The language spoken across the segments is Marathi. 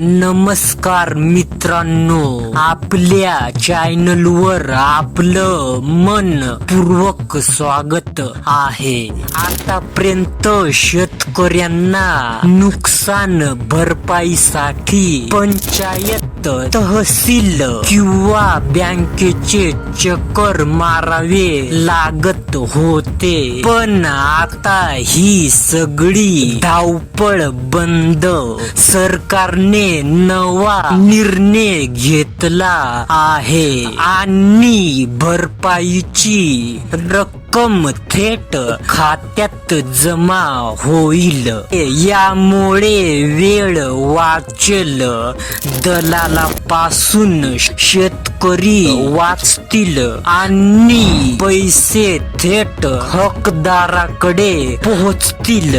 नमस्कार मित्रांनो आपल्या चॅनल वर आपलं मन पूर्वक स्वागत आहे. आतापर्यंत शेतकऱ्यांना नुकसान भरपाईसाठी पंचायत तहसील किंवा बँकेचे चक्कर मारावे लागत होते. पण आता ही सगळी धावपळ बंद. सरकारने नवा निर्णय घेतला आहे. आणि भरपाईची रक्कम थेट खात्यात जमा होईल. यामुळे वेळ वाचेल. दलालापासून शेतकरी वाचतील. आणि पैसे थेट हकदाराकडे पोहोचतील.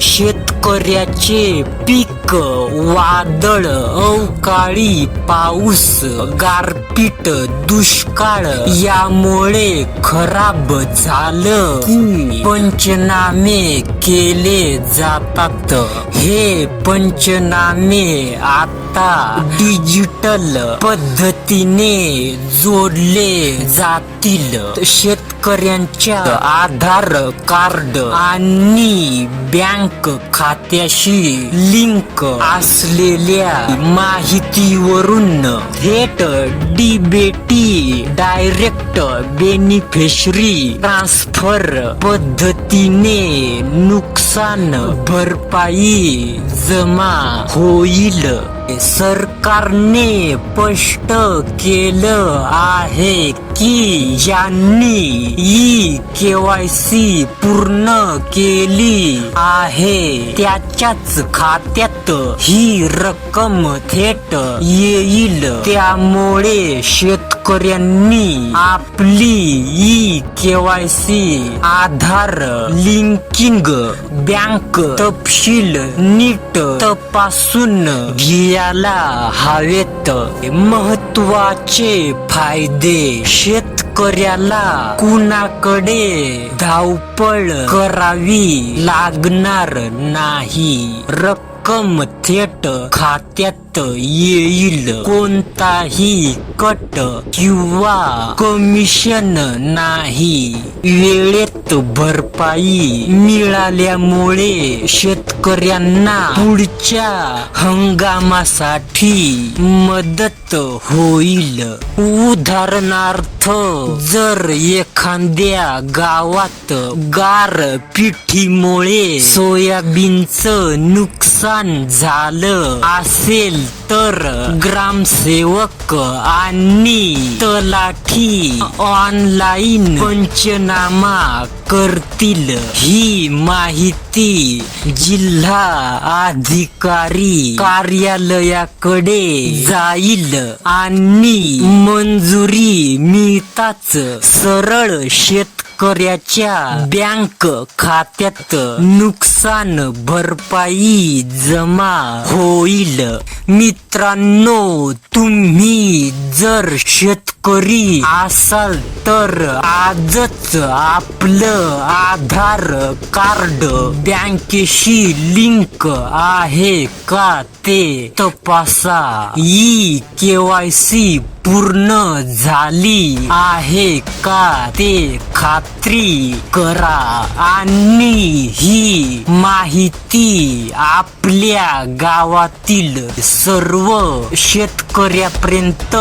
शेत शेतकऱ्याचे पीक वादळ अवकाळी पाऊस गारपीट दुष्काळ यामुळे खराब झालं. पंचनामे केले जातात. हे पंचनामे आता डिजिटल पद्धतीने जोडले जातील. शेत शेतकऱ्यांच्या आधार कार्ड आणि बँक खात्याशी लिंक असलेल्या माहितीवरून थेट डीबेटी डायरेक्ट बेनिफिशरी ट्रान्सफर पद्धतीने नुकसान भरपाई जमा होईल. सरकारने स्पष्ट केलं आहे की ज्यांनी ई केवायसी पूर्ण केली आहे त्याच्याच खात्यात ही रक्कम थेट येईल. त्यामुळे शेतकऱ्यांनी आपली e KYC Aadhaar linking bank तपशील नीट पासून घ्यायला हवेत महत्त्वाचे फायदे. शेतकऱ्याला कुणाकडे धावपळ करावी लागणार नाही. रक्कम थेट खात्यात येईल. कोणताही कट किंवा कमिशन नाही. वेळेत भरपाई मिळाल्यामुळे शेतकऱ्यांना पुढच्या हंगामासाठी मदत होईल. उदाहरणार्थ जर एखाद्या गावात गार पिठीमुळे सोयाबीनचं नुकसान झालं असेल तर ग्रामसेवक आणि तलाठी ऑनलाईन पंचनामा करतील. ही माहिती जिल्हा अधिकारी कार्यालयाकडे जाईल आणि मंजुरी मिळताच सरळ शेतकऱ्याच्या बँक खात्यात नुकसान भरपाई जमा होईल. मित्रांनो तुम्ही जर करी असाल तर आजच आपलं आधार कार्ड बँकेशी लिंक आहे का ते तपासा. ई केवायसी पूर्ण झाली आहे का ते खात्री करा आणि ही माहिती आपल्या गावातील सर्व शेतकऱ्यापर्यंत